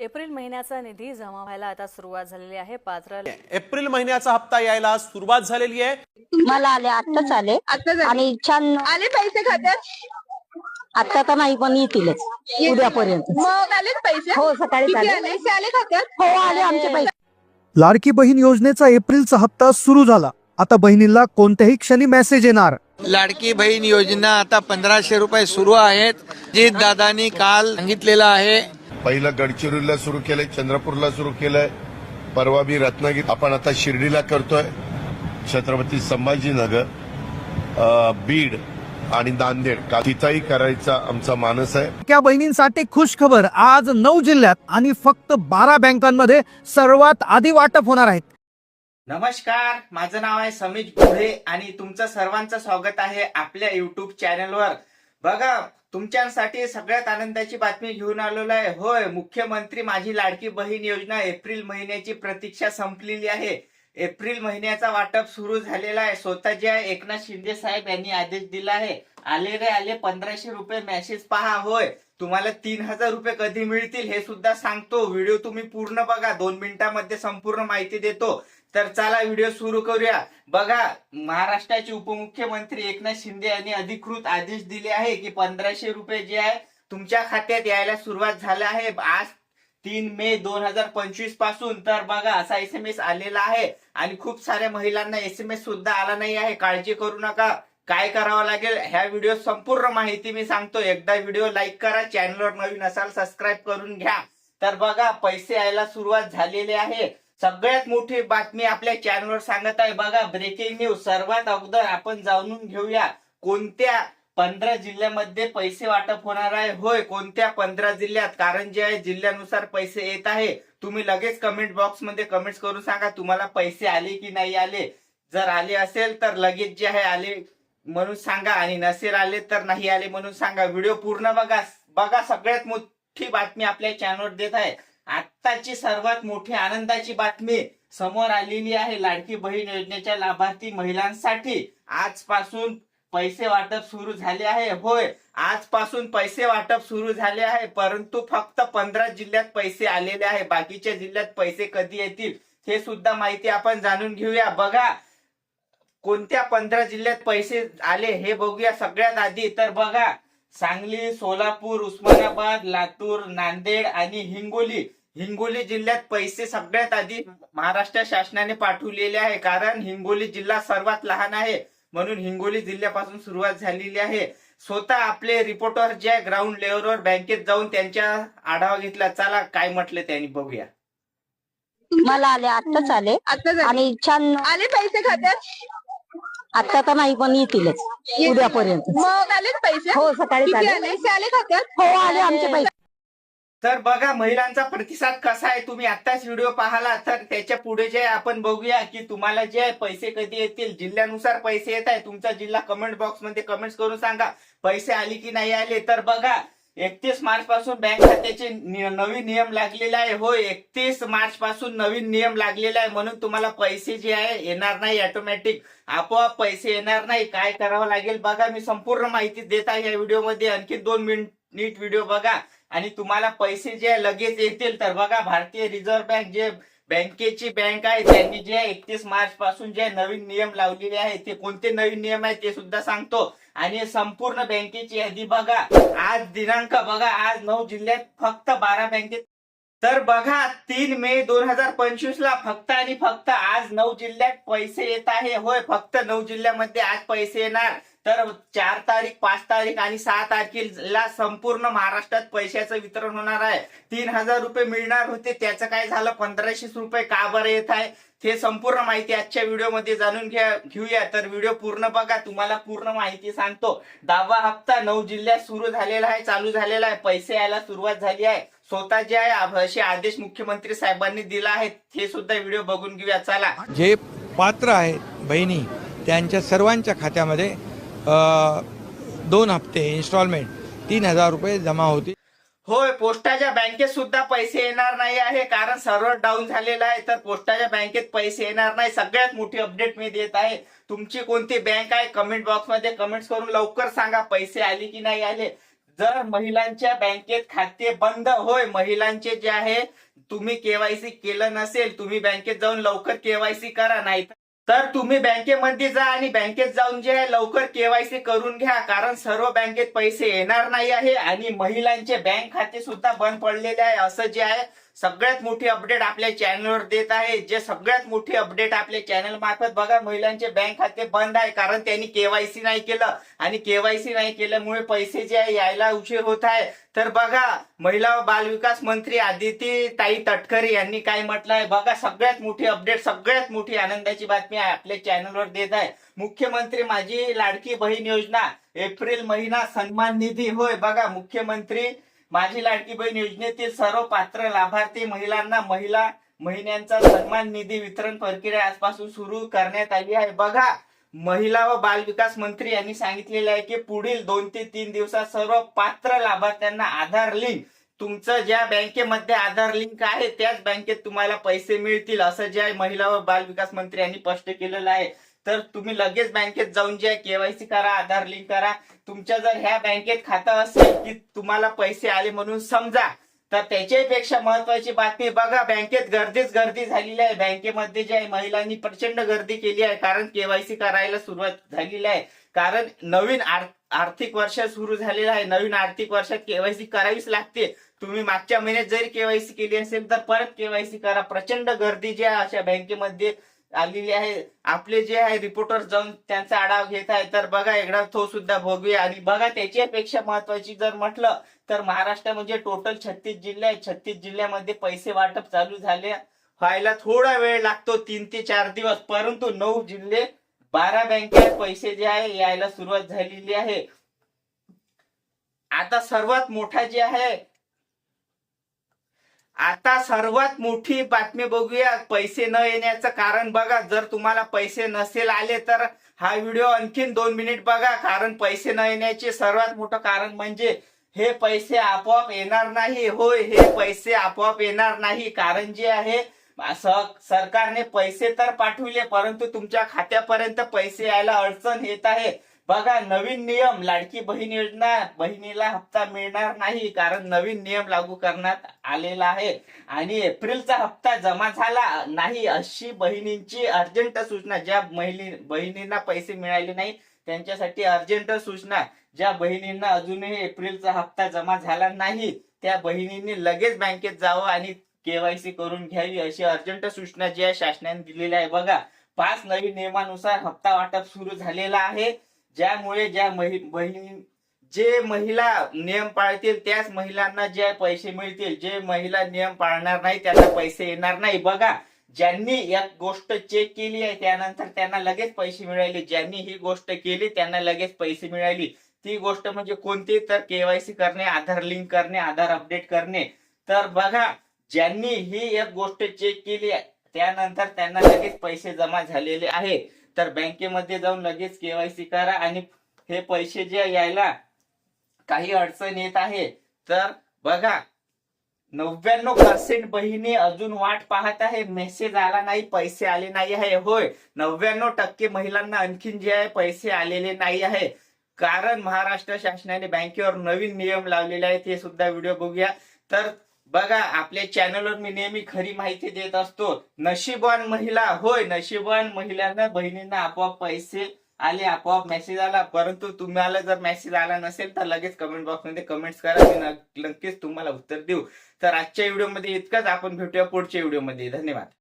April महिन्याचा निधी जमा व्हायला आता सुरुवात झालेली आहे. पात्र एप्रिल महिन्याचा हप्ता यायला सुरुवात झालेली आहे. मला आले आत्ताच आले. आता. आणि छान आले पैसे खात्यात? आता तर नाही पण येतीलच. उद्यापर्यंत. मग आलेच पैसे? हो सकाळी आले? खात्यात? हो आले आमचे पैसे. लाडकी बहीण योजनेचा एप्रिलचा हप्ता सुरू झाला. आता बहिणीला कोणत्याही क्षणी मेसेज येणार. लाडकी बहीण योजना आता पंधराशे रुपये सुरू आहेत. जित दादानी काल सांगितलेलं आहे. पहिलं गडचिरोलीला सुरू केलंय चंद्रपूरला सुरू केलंय. परवा बी रत्नागिरी आपण आता शिर्डीला करतोय. छत्रपती संभाजीनगर बीड आणि नांदेड. का- तिथंही करायचा आमचा मानस आहे. त्या बहिणींसाठी खुश खबर आज नऊ जिल्ह्यात आणि फक्त बारा बँकांमध्ये सर्वात आधी वाटप होणार आहेत नमस्कार. माझं नाव आहे समीज पुढे आणि तुमचं सर्वांचं स्वागत आहे आपल्या युट्यूब चॅनलवर बघा तुमच्यासाठी सगळ्यात आनंदाची बातमी घेऊन आलेलो आहे. होय मुख्यमंत्री माझी लाडकी बहीण योजना एप्रिल महिन्याची प्रतीक्षा संपलेली आहे. एप्रिल महिन्याचा वाटप सुरू झालेला आहे. स्वतः जे आहे एकनाथ शिंदे साहेब यांनी आदेश दिला आहे. आले रे आले पंधराशे रुपये मेसेज पहा. होय तुम्हाला तीन हजार रुपये कधी मिळतील हे सुद्धा सांगतो. व्हिडिओ तुम्ही पूर्ण बघा. दोन मिनिटांमध्ये संपूर्ण माहिती देतो. तर चला व्हिडिओ सुरू करूया. बघा महाराष्ट्राचे उपमुख्यमंत्री एकनाथ शिंदे यांनी अधिकृत आदेश दिले आहे की पंधराशे रुपये जे आहे तुमच्या खात्यात यायला सुरुवात झाला आहे. आज तीन मे दोन हजार पंचवीसपासून. तर बघा असा एस एम एस आलेला आहे. आणि खूप साऱ्या महिलांना एस एम एस सुद्धा आला नाही आहे. काळजी करू नका. काय करावं लागेल? ह्या व्हिडिओ संपूर्ण माहिती मी सांगतो. एकदा व्हिडिओ लाईक करा. चॅनलवर नवीन असाल सबस्क्राईब करून घ्या. तर बघा पैसे यायला सुरुवात झालेली आहे. सगळ्यात मोठी बातमी आपल्या चॅनलवर सांगत आहे. बघा ब्रेकिंग न्यूज सर्वात अगोदर आपण जाणून घेऊया कोणत्या पंधरा जिल्ह्यामध्ये पैसे वाटप होणार आहे. होय कोणत्या पंधरा जिल्ह्यात? कारण जे आहे जिल्ह्यानुसार पैसे येत आहे. तुम्ही लगेच कमेंट बॉक्समध्ये कमेंट्स करून सांगा तुम्हाला पैसे आले की नाही आले. जर आले असेल तर लगेच जे आहे आले म्हणून सांगा. आणि नसेल आले तर नाही आले म्हणून सांगा. व्हिडिओ पूर्ण बघा. बघा सगळ्यात मोठी बातमी आपल्या चॅनलवर देत आहे. आत्ताची सर्वात मोठी आनंदाची बातमी समोर आलेली आहे. लाडकी बहीण योजनेच्या लाभार्थी महिलांसाठी आजपासून पैसे वाटप सुरू झाले आहे. होय आजपासून पैसे वाटप सुरू झाले आहे. परंतु फक्त पंधरा जिल्ह्यात पैसे आलेले आहे. बाकीच्या जिल्ह्यात पैसे कधी येतील हे सुद्धा माहिती आपण जाणून घेऊया. बघा कोणत्या पंधरा जिल्ह्यात पैसे आले हे बघूया सगळ्यात आधी. तर बघा सांगली सोलापूर उस्मानाबाद लातूर नांदेड आणि हिंगोली हिंगोली जिल्ह्यात पैसे सगळ्यात आधी महाराष्ट्र शासनाने पाठवलेले आहे. कारण हिंगोली जिल्हा सर्वात लहान आहे. म्हणून हिंगोली जिल्ह्यापासून सुरुवात झालेली आहे. स्वतः आपले रिपोर्टर जे आहे ग्राउंड लेवलवर बँकेत जाऊन त्यांच्या आढावा घेतला. चला काय म्हटले त्यांनी बघूया. मला आले आत्ताच आले. आणि छान आले पैसे खात्यात? आता तर नाही पण येतीलच. उद्यापर्यंत. मग आलेच पैसे? हो सकाळी आले. आले? आले खात्यात? हो आले आमचे पैसे. तर बघा महिलांचा प्रतिसाद कसा आहे? तुम्ही आत्ताच व्हिडिओ पाहिला तर त्याच्या पुढे जे आपण बघूया की तुम्हाला जे आहे पैसे कधी येतील? जिल्ह्यानुसार पैसे येत आहे तुमचा जिल्हा कमेंट बॉक्समध्ये कमेंट्स करून सांगा पैसे आले की नाही आले? तर बघा एकतीस मार्च पासून बँक खात्याचे नवीन नियम लागलेले आहे. हो एकतीस मार्च पासून नवीन नियम लागलेला आहे. म्हणून तुम्हाला पैसे जे आहे येणार नाही ऑटोमॅटिक आपोआप पैसे येणार नाही. काय करावं लागेल? बघा मी संपूर्ण माहिती देत आहे या व्हिडिओमध्ये आणखी दोन मिनिट नीट व्हिडिओ बघा. आणि तुम्हाला पैसे जे लगेच येतील तर बघा भारतीय रिझर्व्ह बँक जे बँकेची बँक आहे त्यांनी जे एकतीस मार्च पासून जे नवीन नियम लावलेले आहेत ते कोणते नवीन नियम आहेत ते सुद्धा सांगतो. आणि संपूर्ण बँकेची यादी बघा. आज दिनांक बघा आज नऊ जिल्ह्यात फक्त बारा बँकेत तर बघा तीन मे दोन हजार पंचवीस ला फक्त आणि फक्त आज नऊ जिल्ह्यात पैसे येत आहे. होय फक्त नऊ जिल्ह्यामध्ये आज पैसे येणार. तर चार तारीख पाच तारीख आणि सहा तारखेला संपूर्ण महाराष्ट्रात पैशाचं वितरण होणार आहे. तीन हजार रुपये मिळणार होते. त्याचं काय झालं? पंधराशे रुपये का बरं येत आहे? हे संपूर्ण माहिती आजच्या व्हिडिओमध्ये जाणून घ्या घेऊया. तर व्हिडिओ पूर्ण बघा. तुम्हाला पूर्ण माहिती सांगतो. दहावा हप्ता नऊ जिल्ह्यात सुरू झालेला आहे चालू झालेला आहे. पैसे यायला सुरुवात झाली आहे. स्वतः जे आहे असे आदेश मुख्यमंत्री साहेबांनी दिला आहे. हे सुद्धा व्हिडिओ बघून घेऊया. चला. जे पात्र आहेत बहिणी त्यांच्या सर्वांच्या खात्यामध्ये दोन हप्ते इन्स्टॉलमेंट तीन हजार रुपये जमा होतील होय पोस्टाच्या बँकेत सुद्धा पैसे येणार नाही आहे कारण सर्व्हर डाऊन झालेलं आहे तर पोस्टाच्या बँकेत पैसे येणार नाही. सगळ्यात मोठी अपडेट मी देत आहे. तुमची कोणती बँक आहे कमेंट बॉक्समध्ये कमेंट्स करून लवकर सांगा पैसे आले की नाही आले. जर महिलांच्या बँकेत खाते बंद होय महिलांचे जे आहे तुम्ही केवायसी केलं नसेल तुम्ही बँकेत जाऊन लवकर केवायसी करा नाही तर तुम्ही बँकेमध्ये जा आणि बँकेत जाऊन जे आहे लवकर केवायसी करून घ्या कारण सर्व बँकेत पैसे येणार नाही आहे आणि महिलांचे बँक खाते सुद्धा बंद पडलेले आहे. असं जे आहे सगळ्यात मोठी अपडेट आपल्या चॅनलवर देत आहे. जे सगळ्यात मोठी अपडेट आपल्या चॅनल मार्फत बघा महिलांचे बँक खाते बंद आहे कारण त्यांनी केवायसी नाही केलं. आणि केवायसी नाही केल्यामुळे पैसे जे आहे यायला उशीर होत आहे. तर बघा महिला व बालविकास मंत्री आदिती ताई तटकरे यांनी काय म्हटलं आहे बघा सगळ्यात मोठी अपडेट सगळ्यात मोठी आनंदाची बातमी आहे आपल्या चॅनलवर देत आहे. मुख्यमंत्री माझी लाडकी बहीण योजना एप्रिल महिना सन्मान निधी होय. बघा मुख्यमंत्री माझी लाडकी बहीण योजनेतील सर्व पात्र लाभार्थी महिलांना महिला महिन्यांचा सन्मान निधी वितरण प्रक्रिया आजपासून सुरू करण्यात आली आहे. बघा महिला व बाल विकास मंत्री यांनी सांगितलेले आहे की पुढील दोन ते तीन दिवसात सर्व पात्र लाभार्थ्यांना आधार लिंक तुमचं ज्या बँकेमध्ये आधार लिंक आहे त्याच बँकेत तुम्हाला पैसे मिळतील असं जे आहे महिला व बाल विकास मंत्री यांनी स्पष्ट केलेलं आहे. तर तुम्ही लगेच बँकेत जाऊन जे केवायसी करा आधार लिंक करा. तुमच्या जर ह्या बँकेत खातं असेल की तुम्हाला पैसे आले म्हणून समजा तर त्याच्यापेक्षा महत्वाची बातमी बघा बँकेत गर्दीच गर्दी झालेली आहे. बँकेमध्ये जे आहे महिलांनी प्रचंड गर्दी केली आहे कारण केवायसी करायला सुरुवात झालेली आहे. कारण नवीन आर्थिक वर्ष सुरू झालेलं आहे. नवीन आर्थिक वर्षात केवायसी करावीच लागते. तुम्ही मागच्या महिन्यात जरी केवायसी केली असेल तर परत केवायसी करा. प्रचंड गर्दी जी आहे अशा बँकेमध्ये आलेली आहे. आपले जे आहे रिपोर्टर जाऊन त्यांचा आढावा घेत आहे तर बघा एकदा तो सुद्धा भोगूया आणि बघा त्याच्यापेक्षा महत्वाची जर म्हटलं तर महाराष्ट्र म्हणजे टोटल छत्तीस जिल्हे आहेत. छत्तीस जिल्ह्यामध्ये पैसे वाटप चालू झाले. व्हायला थोडा वेळ लागतो तीन ते चार दिवस. परंतु नऊ जिल्हे बारा बँकेत पैसे जे आहे यायला सुरुवात झालेली आहे. आता सर्वात मोठा जे आहे आता सर्वात मोठी बातमी बघूया. पैसे न येण्याचं कारण बघा. जर तुम्हाला पैसे नसेल आले तर हा व्हिडिओ आणखीन दोन मिनिट बघा. कारण पैसे न येण्याचे सर्वात मोठं कारण म्हणजे हे पैसे आपोआप येणार नाही. होय हे पैसे आपोआप येणार नाही. कारण जे आहे सरकारने पैसे तर पाठविले परंतु तुमच्या खात्यापर्यंत पैसे यायला अडचण येत आहे. बघा नवीन नियम लाडकी बहीण योजना बहिणीला हप्ता मिळणार नाही कारण नवीन नियम लागू करण्यात आलेला आहे. आणि एप्रिलचा हप्ता जमा झाला नाही अशी बहिणींची अर्जंट सूचना ज्या महिली बहिणींना पैसे मिळाले नाही त्यांच्यासाठी अर्जंट सूचना ज्या बहिणींना अजूनही एप्रिलचा हप्ता जमा झाला नाही त्या बहिणींनी लगेच बँकेत जावं आणि केवायसी करून घ्यावी अशी अर्जंट सूचना जी आहे शासनाने दिलेली आहे. बघा पाच नवीन नियमानुसार हप्ता वाटप सुरू झालेला आहे. ज्यामुळे ज्या बहिणी जे महिला नियम पाळतील त्याच महिलांना जे पैसे मिळतील जे महिला नियम पाळणार नाही त्यांना पैसे येणार नाही. बघा ज्यांनी एक गोष्ट चेक केली आहे त्यानंतर त्यांना लगेच पैसे मिळाले. ज्यांनी ही गोष्ट केली त्यांना लगेच पैसे मिळाली. ती गोष्ट म्हणजे कोणती? तर केवायसी करणे आधार लिंक करणे आधार अपडेट करणे. तर बघा ज्यांनी ही एक गोष्ट चेक केली आहे, त्यानंतर त्यांना लगेच पैसे जमा झालेले आहे तर बँकेमध्ये जाऊन लगेच केवायसी करा आणि हे पैसे जे यायला काही अडचण येत आहे तर बघा. नव्याण्णव पर्सेंट बहिणी अजून वाट पाहत आहे मेसेज आला नाही पैसे आले नाही आहे. होय नव्याण्णव टक्के महिलांना आणखीन जे आहे पैसे आलेले नाही आहे. कारण महाराष्ट्र शासनाने बँकेवर नवीन नियम लावलेले आहेत हे सुद्धा व्हिडिओ बघूया. तर बघा आपल्या चॅनलवर मी नेहमी खरी माहिती देत असतो. नशीबवान महिला होय नशीबवान महिलांना बहिणींना आपोआप पैसे आले आपोआप मेसेज आला. परंतु तुम्हाला जर मेसेज आला नसेल तर लगेच कमेंट बॉक्समध्ये कमेंट्स करा. मी नक्कीच तुम्हाला उत्तर देऊ. तर आजच्या व्हिडिओमध्ये इतकंच. आपण भेटूया पुढच्या व्हिडिओमध्ये धन्यवाद.